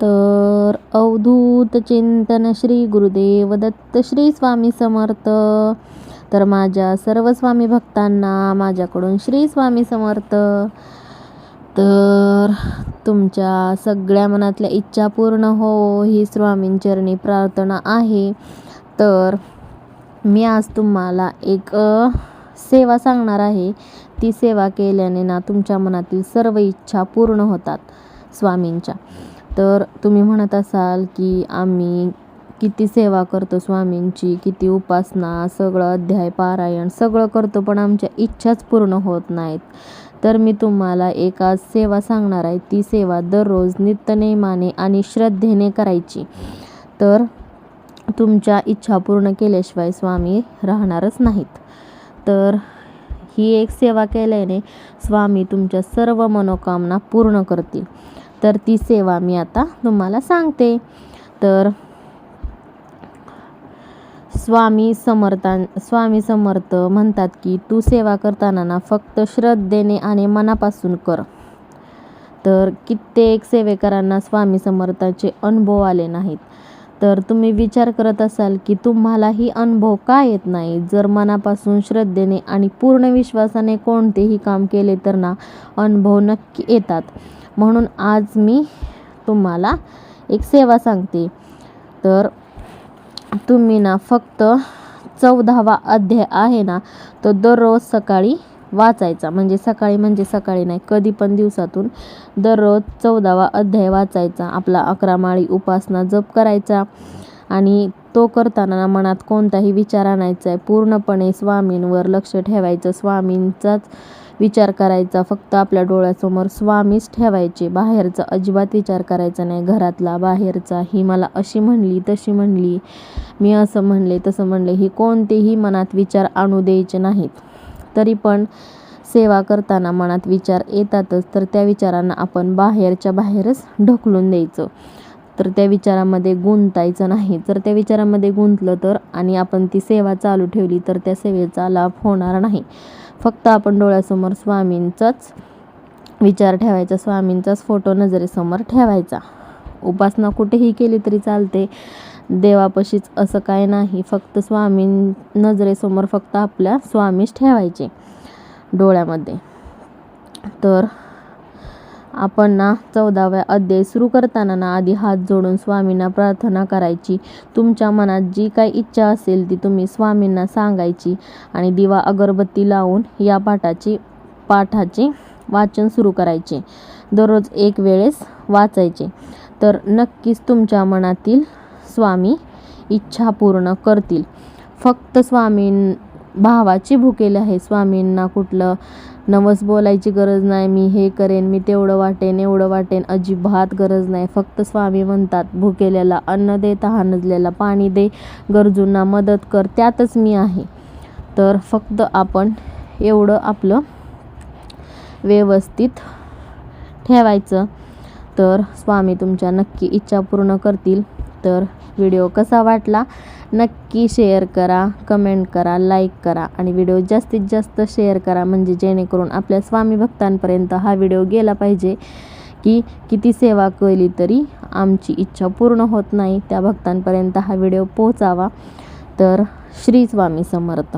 तर अवधूत चिंतन श्री गुरुदेव दत्त श्री स्वामी समर्थ. तर माझ्या सर्व स्वामी भक्तांना माझ्याकडून श्री स्वामी समर्थ. तर तुमच्या सगळ्या मनातल्या इच्छा पूर्ण हो ही स्वामींचरणी प्रार्थना आहे. तर मी आज तुम्हाला एक सेवा सांगणार आहे. ती सेवा केल्याने ना तुमच्या मनातील सर्व इच्छा पूर्ण होतात स्वामींच्या. तर तुम्ही म्हणत असाल की आम्ही किती सेवा करतो स्वामींची किती उपासना सगळं अध्याय पारायण सगळं करतो पण आमच्या इच्छाच पूर्ण होत नाहीत. तर मी तुम्हाला एक आज सेवा सांगणार आहे. ती सेवा दररोज नित्यनेमाने आणि श्रद्धेने करायची. तर तुमच्या इच्छा पूर्ण केल्याशिवाय स्वामी राहणारच नाहीत. तर ही एक सेवा केल्याने स्वामी तुमच्या सर्व मनोकामना पूर्ण करतील. तर ती सेवा मी आता तुम्हाला सांगते. तर स्वामी समर्थां स्वामी समर्थ म्हणतात की तू सेवा करताना ना फक्त श्रद्धेने आणि मनापासून कर. तर कित्येक सेवेकरांना स्वामी समर्थाचे अनुभव आले नाहीत. तर तुम्ही विचार करत असाल की तुम्हालाही अनुभव का येत नाही? जर मनापासून श्रद्धेने आणि पूर्ण विश्वासाने कोणतेही काम केले तर ना अनुभव नक्की येतात. म्हणून आज मी तुम्हाला एक सेवा सांगते. तर तुम्ही ना फक्त चौदावा अध्याय आहे ना तो दररोज सकाळी वाचायचा. म्हणजे सकाळी म्हणजे सकाळी नाही कधी पण दिवसातून दररोज चौदावा अध्याय वाचायचा. आपला अकरा माळी उपासना जप करायचा आणि तो करताना मनात कोणताही विचार आणायचा आहे पूर्णपणे स्वामींवर लक्ष ठेवायचं. स्वामींचाच विचार करायचा फक्त आपल्या डोळ्यासमोर स्वामीच ठेवायचे. बाहेरचा अजिबात विचार करायचा नाही घरातला बाहेरचा ही मला अशी म्हणली तशी म्हणली मी असं म्हणले तसं म्हणले ही कोणतेही मनात विचार आणू द्यायचे नाहीत. तरी पण सेवा करताना मनात विचार येतातच तर त्या विचारांना आपण बाहेरच्या बाहेरच ढकलून द्यायचं. तर त्या विचारामध्ये गुंतायचं नाही. जर त्या विचारामध्ये गुंतलं तर आणि आपण ती सेवा चालू ठेवली तर त्या सेवेचा लाभ होणार नाही. फक्त आपण डोळ्यासमोर स्वामींचाच विचार ठेवायचा स्वामींचाच फोटो नजरेसमोर ठेवायचा. उपासना कुठेही केली तरी चालते. देवापाशीच असं काय नाही. फक्त स्वामी नजरेसमोर फक्त आपल्या स्वामीच ठेवायचे डोळ्यामध्ये. तर आपण ना चौदाव्या अध्याय सुरू करताना ना आधी हात जोडून स्वामींना प्रार्थना करायची. तुमच्या मनात जी काही इच्छा असेल ती तुम्ही स्वामींना सांगायची आणि दिवा अगरबत्ती लावून या पाठाची पाठाचे वाचन सुरू करायचे. दररोज एक वेळेस वाचायचे. तर नक्कीच तुमच्या मनातील स्वामी इच्छा पूर्ण करतील. फक्त स्वामीं भावाची भुकेले आहे. स्वामींना कुठलं नवस बोलायची गरज नाही. मी हे करेन मी तेवढं वाटेन एवढं वाटेन अजिबात गरज नाही. फक्त स्वामी म्हणतात भुकेल्याला अन्न दे तहानजलेला पाणी दे गरजूंना मदत कर त्यातच मी आहे. तर फक्त आपण एवढं आपलं व्यवस्थित ठेवायचं. तर स्वामी तुमच्या नक्की इच्छा पूर्ण करतील. तर व्हिडिओ कसा वाटला? नक्की शेअर करा कमेंट करा लाईक करा आणि व्हिडिओ जास्तीत जास्त शेअर करा. म्हणजे जेणेकरून आपल्या स्वामी भक्तांपर्यंत हा व्हिडिओ गेला पाहिजे की किती सेवा केली तरी आमची इच्छा पूर्ण होत नाही. त्या भक्तांपर्यंत हा व्हिडिओ पोहोचावा. तर श्री स्वामी समर्थ.